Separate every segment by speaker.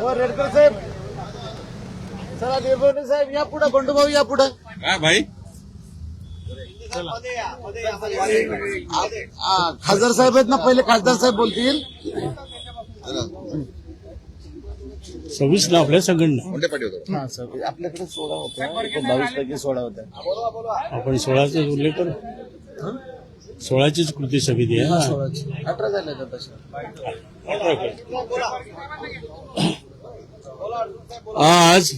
Speaker 1: हो रेडकर साहेब. चला साहेब या पुढे बंडूभाऊ या पुढे.
Speaker 2: काय भाई.
Speaker 1: खासदार साहेब आहेत ना पहिले खासदार साहेब बोलतील.
Speaker 3: सव्वीस ना आपल्या सगळ्यांना
Speaker 2: कोणत्या पाठी होतो?
Speaker 1: हा सर आपल्याकडे सोळा होता बावीस पैकी सोळा होता
Speaker 3: आपण सोळाचा उल्लेख करू. सोळाचीच कृती समिती आहे ना?
Speaker 1: सोळाची. अठरा झाले का तशा.
Speaker 3: आज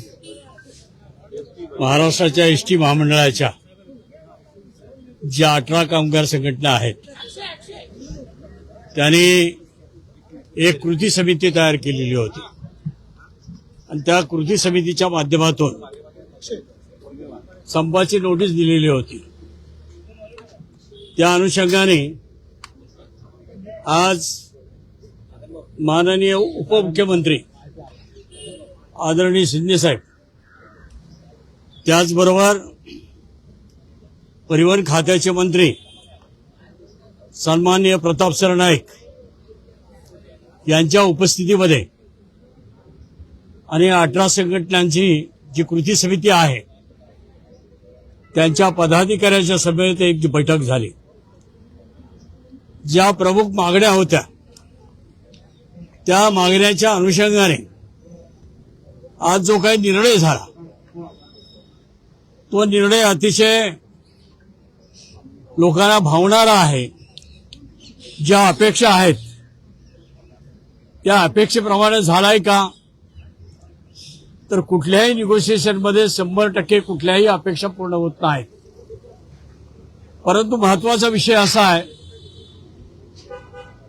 Speaker 3: महाराष्ट्राच्या एस टी महामंडळाच्या ज्या अठरा कामगार संघटना आहेत त्यांनी एक कृती समिती तयार केलेली होती. आणि त्या कृती समितीच्या माध्यमातून संपाची नोटीस दिलेली होती. त्या अनुषंगाने आज माननीय उपमुख्यमंत्री आदरणीय शिंदेसाहेब त्याचबरोबर परिवहन खात्याचे मंत्री सन्माननीय प्रतापसर नाईक यांच्या उपस्थितीमध्ये आणि अठरा संघटनांची जी कृती समिती आहे त्यांच्या पदाधिकाऱ्यांच्या सभेत एक बैठक झाली. ज्या प्रमुख मागण्या होत्या त्या मागण्याच्या अनुषंगाने आज जो काही निर्णय झाला तो निर्णय अतिशय लोकांना भावणारा आहे. ज्या अपेक्षा आहेत त्या अपेक्षेप्रमाणे झालाय का? तर कुठल्याही निगोशिएशनमध्ये शंभर टक्के कुठल्याही अपेक्षा पूर्ण होत नाहीत. परंतु महत्त्वाचा विषय असा आहे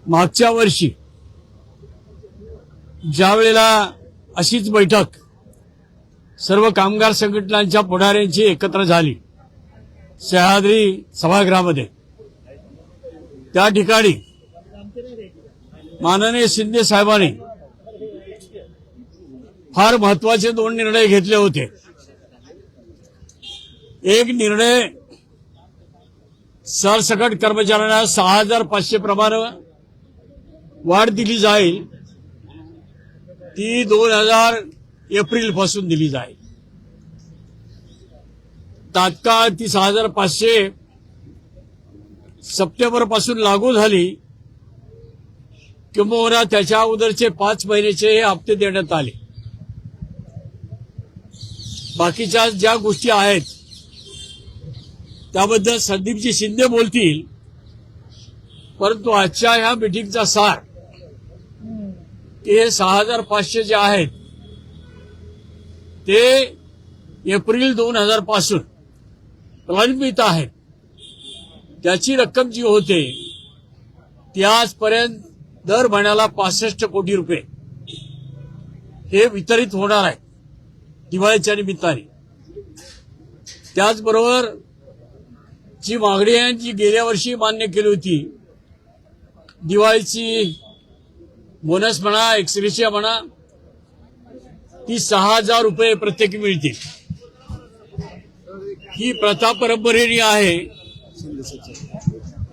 Speaker 3: मागच्या वर्षी ज्या वेळेला अशीच बैठक सर्व कामगार संघटनांच्या पुढाऱ्यांची एकत्र झाली सह्याद्री सभागृहामध्ये त्या ठिकाणी माननीय शिंदे साहेबांनी फार महत्त्वाचे दोन निर्णय घेतले होते. एक निर्णय सरसकट कर्मचाऱ्यांना सहा हजार पाचशे प्रमाणे वाढ दिली जाईल ती दोन हजार एप्रिलपासून दिली जाईल. तात्काळ ती सहा हजार पाचशे सप्टेंबरपासून लागू झाली. किंबहुना त्याच्या अगोदरचे पाच महिन्याचे हे हप्ते देण्यात आले. बाकीच्या ज्या गोष्टी आहेत त्याबद्दल संदीपजी शिंदे बोलतील परंतु आजच्या ह्या मिटिंगचा सार ते सहा हजार पाचशे जे आहेत ते एप्रिल दोन हजारपासून प्रलंबित आहेत. त्याची रक्कम जी होते ती आजपर्यंत दर महिन्याला पासष्ट कोटी रुपये. हे वितरित होणार आहे दिवाळीच्या निमित्ताने. त्याचबरोबर जी मागणी आहे जी गेल्या वर्षी मान्य केली होती दिवाळीची बोनस म्हणा एक्सरेशिया म्हणा ती सहा हजार रुपये प्रत्येकी मिळतील. ही प्रथा परंपरेने आहे.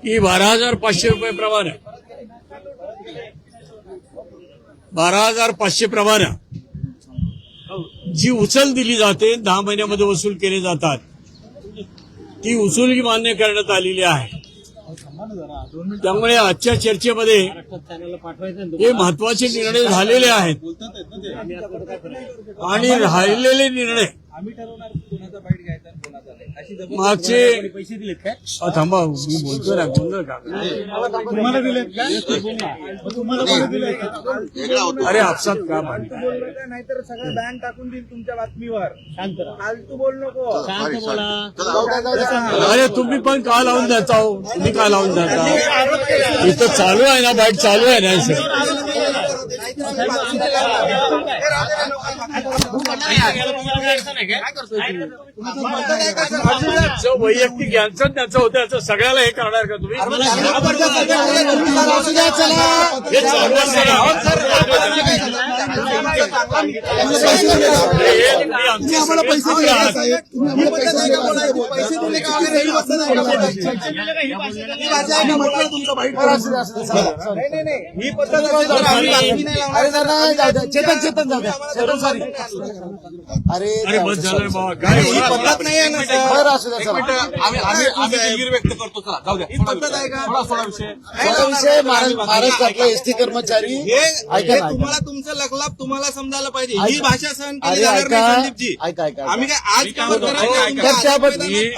Speaker 3: ही बारा हजार पाचशे रुपये प्रमाणे बारा हजार पाचशे प्रमाण जी उचल दिली जाते दहा महिन्यामध्ये वसूल केले जातात ती उचल मान्य करण्यात आलेली आहे. त्यामुळे आजच्या चर्चेमध्ये हे महत्त्वाचे निर्णय झालेले आहेत. आणि राहिलेले निर्णय
Speaker 4: आम्ही ठरवणार कोणाचा बाईट घ्यायचा आणि कोणाचा नाही अशी जबाबदारी
Speaker 3: मागचे
Speaker 4: पैसे दिलेत काय?
Speaker 3: अ, थांबा मी बोलतोय ना बोलणार का
Speaker 4: तुम्हाला दिलेत का? तुम्हाला कोणी दिलेत का?
Speaker 3: अरे आपसात का
Speaker 4: नाहीतर सगळं बॅन टाकून देईल तुमच्या बातमीवर. फालतू बोल नको.
Speaker 3: अरे तुम्ही पण का लावून द्याचा हो? तुम्ही का लावून द्याचा इथं चालू आहे ना बाईट चालू आहे ना सर वैयक्तिक यांचं त्याचं होतं याचं सगळ्याला हे करणार का तुम्ही हे चालू
Speaker 4: पद्धत.
Speaker 1: चेतन चेतन चेतन सॉरी अरे
Speaker 3: बस झालं बाबा काय?
Speaker 4: पद्धत नाही आहे ना सर.
Speaker 1: बरं असू द्या चला.
Speaker 2: आम्ही आम्ही आम्ही दिलगिरी व्यक्त करतो चला जाऊ द्या.
Speaker 4: ही पद्धत आहे का?
Speaker 2: थोडा थोडा विषय.
Speaker 1: माझा विषय महारा- महाराष्ट्रातले एसटी कर्मचारी.
Speaker 4: हे
Speaker 1: ऐका
Speaker 4: हे
Speaker 1: ना ऐका.
Speaker 4: तुम्हाला तुमचं लखलाप तुम्हाला समजायला पाहिजे. ही
Speaker 1: ऐका.
Speaker 4: भाषा सहन केली
Speaker 1: अरे
Speaker 4: जाणार
Speaker 1: ऐका.
Speaker 4: संदीपजी. आम्ही. काय आज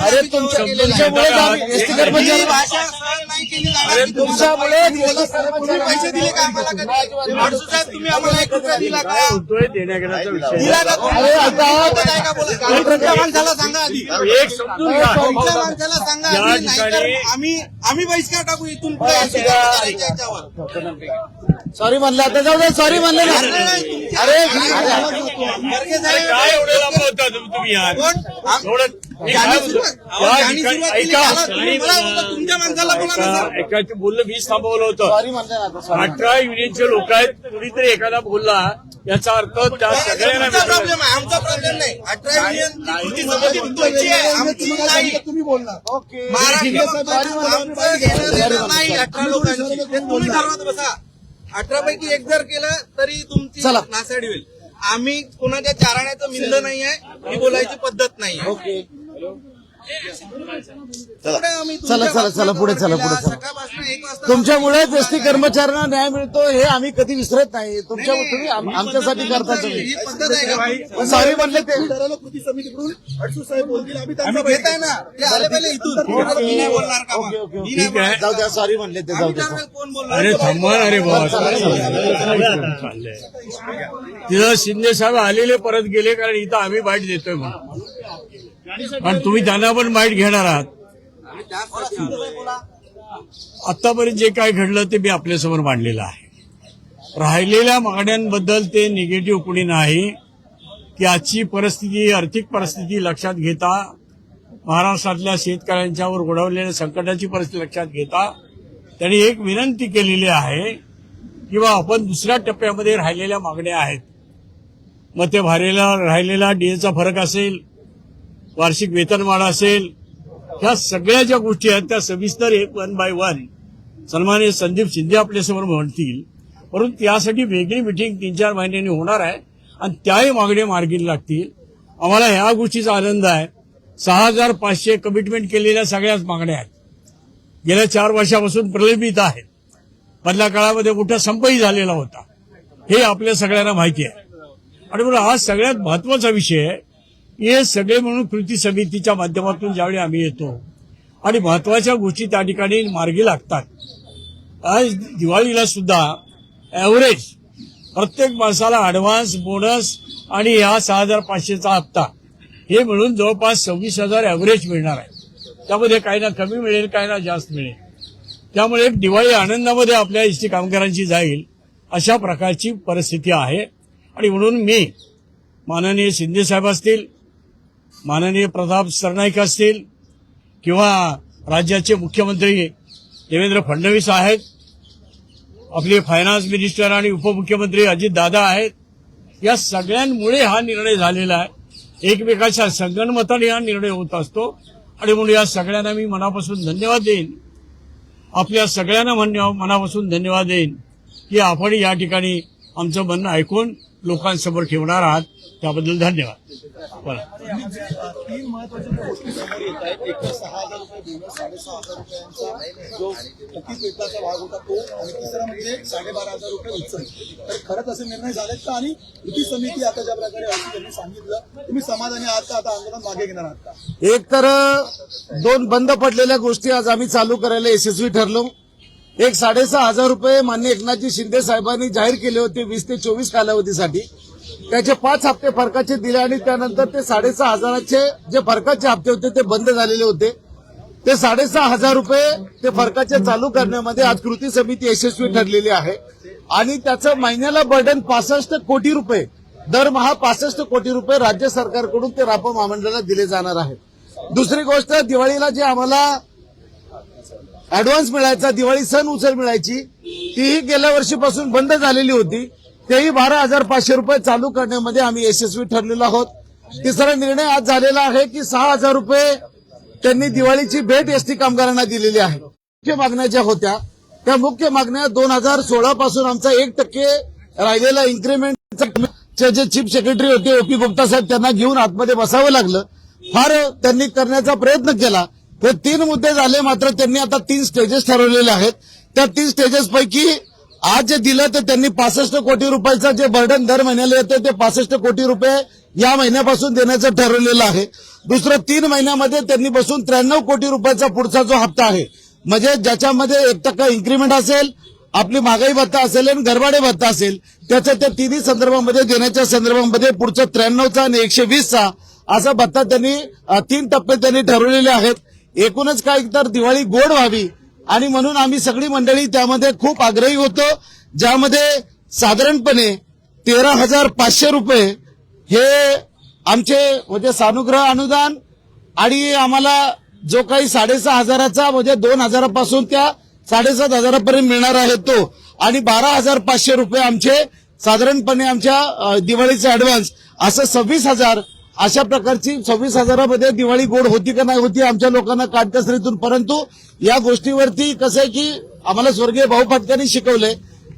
Speaker 1: अरे
Speaker 4: आम्ही
Speaker 1: तुमच्या
Speaker 4: केलेलं आहे.
Speaker 1: तुमच्यामुळेच आम्ही एसटी
Speaker 4: ही
Speaker 1: कर्मचारी
Speaker 4: भाषा सहन नाही केली जाणार.
Speaker 3: अरे
Speaker 4: की तुम्ही
Speaker 1: तुमच्यामुळे
Speaker 4: तुम्ही
Speaker 1: एसटी कर्मचारी
Speaker 4: पैसे दिले का आम्हाला कधी? माणसू साहेब तुम्ही आम्हाला एक रुपया दिला का?
Speaker 3: विषय
Speaker 4: दिला का?
Speaker 1: अरे
Speaker 4: बोला? तुमच्या माणसाला सांगा आधी.
Speaker 3: एक समजून घ्या.
Speaker 4: तुमच्या माणसाला सांगा
Speaker 3: या
Speaker 4: आधी नाहीतर
Speaker 3: ठिकाणी-
Speaker 4: आम्ही आम्ही बहिष्कार टाकू इथून पुढे. याच्यावर.
Speaker 1: सॉरी म्हणलं आता जाऊ द्या सॉरी म्हणलं ना.
Speaker 4: अरे नाही, तुमच्या-
Speaker 1: अरे
Speaker 4: खरगे
Speaker 3: अरे
Speaker 4: साहेब,
Speaker 3: काय एवढे लांब होता तुम- तुम्ही काय
Speaker 4: माणसाला बोला ना
Speaker 3: ऐका
Speaker 4: सर.
Speaker 3: ऐका ते बोललं मीच थांबवलं होतं. अठरा युनियनचे लोक आहेत कुणीतरी एखादा बोलला याचा अर्थ त्या सगळ्यांना.
Speaker 4: प्रॉब्लेम आहे आमचा प्रॉब्लेम नाही. अठरा युनियन नाही तुम्ही अठरा लोकांची. ते तुम्ही ठरवत बसा. अठरा पैकी एक जर केलं तरी तुमची. नासाडी होईल. आम्ही कोणाच्या चाराण्याचं मिंद नाही आहे ही बोलायची पद्धत नाही आहे
Speaker 1: ओके
Speaker 4: पुढे आम्ही
Speaker 1: चला, चला, चला, पुढे चला, पुढे चला. तुमच्यामुळेच एसटी कर्मचाऱ्यांना न्याय मिळतो हे आम्ही कधी विसरत नाही. तुमच्या तुम्ही आमच्यासाठी करता
Speaker 4: ही
Speaker 1: तुम्ही.
Speaker 4: पद्धत आहे का
Speaker 1: सॉरी म्हणले ते
Speaker 4: ठरवलं कृती समितीकडून अडसू साहेब बोलतील आम्ही त्यांना घेत आहे ना. ते आले पहिले इथून. मी नाही बोलणार का
Speaker 1: ओके
Speaker 4: मग?
Speaker 1: ओके.
Speaker 4: मी नाही
Speaker 3: ठीक आहे.
Speaker 1: जाऊ द्या सॉरी म्हणले ते जाऊ द्या
Speaker 4: ठरवेल कोण बोलणार?
Speaker 3: अरे थांबा ना रे बाबा. चाललंय तिथं शिंदे साहेब आलेले परत गेले कारण इथं आम्ही बाईट देतोय म्हणून. आणि तुम्ही त्यांना पण बाईट घेणार आहात. आतापर्यंत जे काय घडलं ते मी आपल्यासमोर मांडलेलं आहे. राहिलेल्या मागण्यांबद्दल ते निगेटिव्ह कुणी नाही की आजची परिस्थिती आर्थिक परिस्थिती लक्षात घेता महाराष्ट्रातल्या शेतकऱ्यांच्यावर ओढवलेल्या संकटाची परिस्थिती लक्षात घेता त्यांनी एक विनंती केलेली आहे की बा आपण दुसऱ्या टप्प्यामध्ये राहिलेल्या मागण्या आहेत. मग ते भारेला राहिलेला डीएचा फरक असेल वार्षिक वेतनवाढ असेल ह्या सगळ्या ज्या गोष्टी आहेत त्या सविस्तर एक वन बाय वन सन्मान्य संदीप शिंदे आपल्यासमोर म्हणतील. परंतु त्यासाठी वेगळी मिटिंग तीन चार महिन्यांनी होणार आहे आणि त्याही मागण्या मार्गी लागतील. आम्हाला ह्या गोष्टीचा आनंद आहे. सहा हजार पाचशे कमिटमेंट केलेल्या सगळ्याच मागण्या आहेत. गेल्या चार वर्षापासून प्रलंबित आहेत. मधल्या काळामध्ये मोठा संपही झालेला होता. हे आपल्या सगळ्यांना माहिती आहे. आणि म्हणून हा सगळ्यात महत्त्वाचा विषय आहे. हे सगळे म्हणून कृती समितीच्या माध्यमातून ज्यावेळी आम्ही येतो. आणि महत्त्वाच्या गोष्टी त्या ठिकाणी मार्गी लागतात. आज दिवाळीला सुद्धा ॲव्हरेज प्रत्येक माणसाला ॲडव्हान्स बोनस आणि हा सहा हजार पाचशेचा हप्ता हे मिळून जवळपास सव्वीस हजार ॲव्हरेज मिळणार आहे. त्यामध्ये काही ना कमी मिळेल काही ना जास्त मिळेल. त्यामुळे एक दिवाळी आनंदामध्ये आपल्या इष्टी कामगारांची जाईल अशा प्रकारची परिस्थिती आहे. आणि म्हणून मी माननीय शिंदे साहेब असतील माननीय प्रताप सरनाईक असतील किंवा राज्याचे मुख्यमंत्री देवेंद्र फडणवीस आहेत आपले फायनान्स मिनिस्टर आणि उपमुख्यमंत्री अजित दादा आहेत या सगळ्यांमुळे हा निर्णय झालेला आहे. एकमेकाच्या संगणमताने हा निर्णय होत असतो. आणि म्हणून या सगळ्यांना मी मनापासून धन्यवाद देईन. आपल्या सगळ्यांना मनापासून धन्यवाद देईन की आपण या ठिकाणी आमचं म्हणणं ऐकून लोकांसमोर ठेवणार आहात त्याबद्दल धन्यवाद. बोला.
Speaker 4: तीन महत्त्वाच्या गोष्टी समोर येत आहेत एक तर सहा हजार रुपये बोनस साडेसहा हजार रुपयांचा जो थकीत भाग होता तो आणि तिसरा म्हणजे साडेबारा हजार रुपये उचल तर खरंच असे निर्णय झालेत का आणि कृती समिती आता ज्या प्रकारे अशी त्यांनी सांगितलं तुम्ही समाधानी आहात का आता आंदोलन मागे घेणार आहात का
Speaker 1: एक तर दोन बंद पडलेल्या गोष्टी आज आम्ही चालू करायला यशस्वी ठरलो. एक साडेसहा हजार रुपये मान्य एकनाथजी शिंदे साहेबांनी जाहीर केले होते वीस ते चोवीस कालावधीसाठी. त्याचे पाच हप्ते फरकाचे दिले आणि त्यानंतर ते साडेसहा हजाराचे जे फरकाचे हप्ते होते ते बंद झालेले होते. ते साडेसहा हजार रुपये ते फरकाचे चालू करण्यामध्ये आज कृती समिती यशस्वी ठरलेली आहे. आणि त्याचं महिन्याला बर्डन पासष्ट कोटी रुपये दरमहा पासष्ट कोटी रुपये राज्य सरकारकडून ते रापा महामंडळाला दिले जाणार आहेत. दुसरी गोष्ट दिवाळीला जे आम्हाला ऍडव्हान्स मिळायचा दिवाळी सण उचल मिळायची तीही गेल्या वर्षीपासून बंद झालेली होती. तेही बारा हजार पाचशे रुपये चालू करण्यामध्ये आम्ही यशस्वी ठरलेलो आहोत. तिसरा निर्णय आज झालेला आहे की सहा हजार रुपये त्यांनी दिवाळीची भेट एसटी कामगारांना दिलेली आहे. मुख्य मागण्या ज्या होत्या त्या मुख्य मागण्या दोन हजार सोळा पासून आमचा एक टक्के राहिलेला इन्क्रीमेंट जे चीफ सेक्रेटरी होते ओपी गुप्ता साहेब त्यांना घेऊन आतमध्ये बसावं लागलं. फार त्यांनी करण्याचा प्रयत्न केला. हे तीन मुद्दे झाले मात्र त्यांनी आता तीन स्टेजेस ठरवलेले आहेत. त्या तीन स्टेजेसपैकी आज जे दिलं तर त्यांनी पासष्ट कोटी रुपयाचं जे बर्डन दर महिन्याला येतं ते पासष्ट कोटी रुपये या महिन्यापासून देण्याचं ठरवलेलं आहे. दुसरं तीन महिन्यामध्ये त्यांनी बसून त्र्याण्णव कोटी रुपयाचा पुढचा जो हप्ता आहे म्हणजे ज्याच्यामध्ये एक टक्का इन्क्रीमेंट असेल आपली महागाई भत्ता असेल आणि गरबाडे भत्ता असेल त्याच्या त्या तिन्ही संदर्भामध्ये देण्याच्या संदर्भामध्ये पुढचा त्र्याण्णवचा आणि एकशे वीसचा असा भत्ता त्यांनी तीन टप्पे त्यांनी ठरवलेले आहेत. एकूणच काय तर दिवाळी गोड व्हावी. आणि म्हणून आम्ही सगळी मंडळी त्यामध्ये खूप आग्रही होतो. ज्यामध्ये साधारणपणे तेरा हजार पाचशे रुपये हे आमचे म्हणजे सानुग्रह अनुदान आणि आम्हाला जो काही साडेसहा हजाराचा म्हणजे दोन हजारापासून त्या साडेसात हजारापर्यंत मिळणार आहे तो. आणि बारा हजार पाचशे रुपये आमचे साधारणपणे आमच्या दिवाळीचे ऍडव्हान्स असं सव्वीस हजार अशा प्रकारची सव्वीस हजारामध्ये दिवाळी गोड होती का नाही होती आमच्या लोकांना काटकसरीतून परंतु या गोष्टीवरती कसं आहे की आम्हाला स्वर्गीय भाऊ फाटकांनी शिकवले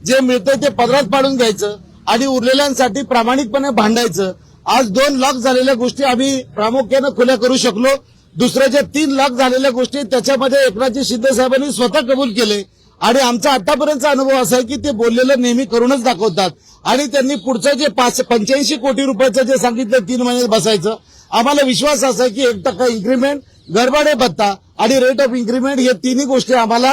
Speaker 1: जे मिळतंय ते पदरात पाडून घ्यायचं आणि उरलेल्यांसाठी प्रामाणिकपणे भांडायचं. आज दोन लाख झालेल्या गोष्टी आम्ही प्रामुख्यानं खुल्या करू शकलो. दुसऱ्या ज्या तीन लाख झालेल्या गोष्टी त्याच्यामध्ये एकनाथजी शिंदे साहेबांनी स्वतः कबूल केले. आणि आमचा आतापर्यंतचा अनुभव असा आहे की ते बोललेलं नेहमी करूनच दाखवतात. आणि त्यांनी पुढचं जे पाच पंच्याऐंशी कोटी रुपयाचं जे सांगितलं तीन महिन्यात बसायचं आम्हाला विश्वास असा की एक टक्का इन्क्रीमेंट गरबाडे भत्ता आणि रेट ऑफ इन्क्रीमेंट हे तिन्ही गोष्टी आम्हाला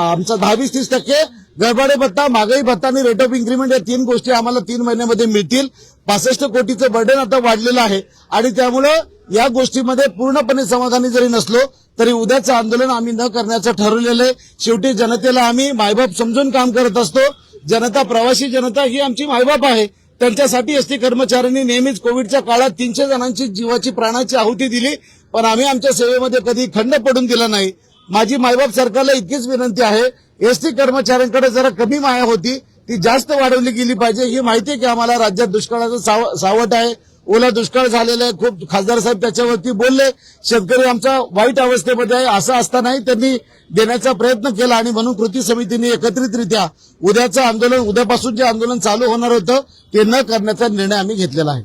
Speaker 1: आमचा दहावीस तीस टक्के गरबाडे भत्ता महागाई भत्ता आणि रेट ऑफ इन्क्रीमेंट या तीन गोष्टी आम्हाला तीन महिन्यामध्ये मिळतील. पासष्ट कोटीचं बर्डन आता वाढलेलं आहे आणि त्यामुळं या गोष्टीमध्ये पूर्णपणे समाधानी जरी नसलो तरी उद्याचं आंदोलन आम्ही न करण्याचं ठरवलेलं आहे. शेवटी जनतेला आम्ही मायबाप समजून काम करत असतो. जनता प्रवासी जनता ही आमची मायबाप आहे. त्यांच्यासाठी एसटी कर्मचाऱ्यांनी नेहमीच कोविडच्या काळात तीनशे जणांची जीवाची प्राणाची आहुती दिली. पण आम्ही आमच्या सेवेमध्ये कधी खंड पडून दिला नाही. माझी मायबाप सरकारला इतकीच विनंती आहे. एसटी कर्मचाऱ्यांकडे जरा कमी माया होती. ती जास्त वाढवली गेली पाहिजे. ही माहिती आहे की आम्हाला राज्यात दुष्काळाचं साव- सावट आहे. ओला दुष्काळ झालेला आहे. खूप खासदार साहेब त्याच्यावरती बोलले. शेतकरी आमचा वाईट अवस्थेमध्ये आहे. असं असतानाही त्यांनी देण्याचा प्रयत्न केला आणि म्हणून कृती समितीने एकत्रितरित्या उद्याचं आंदोलन उद्यापासून जे आंदोलन चालू होणार होतं ते न करण्याचा निर्णय आम्ही घेतलेला आहे.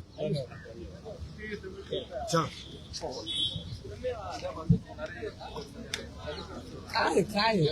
Speaker 4: काय?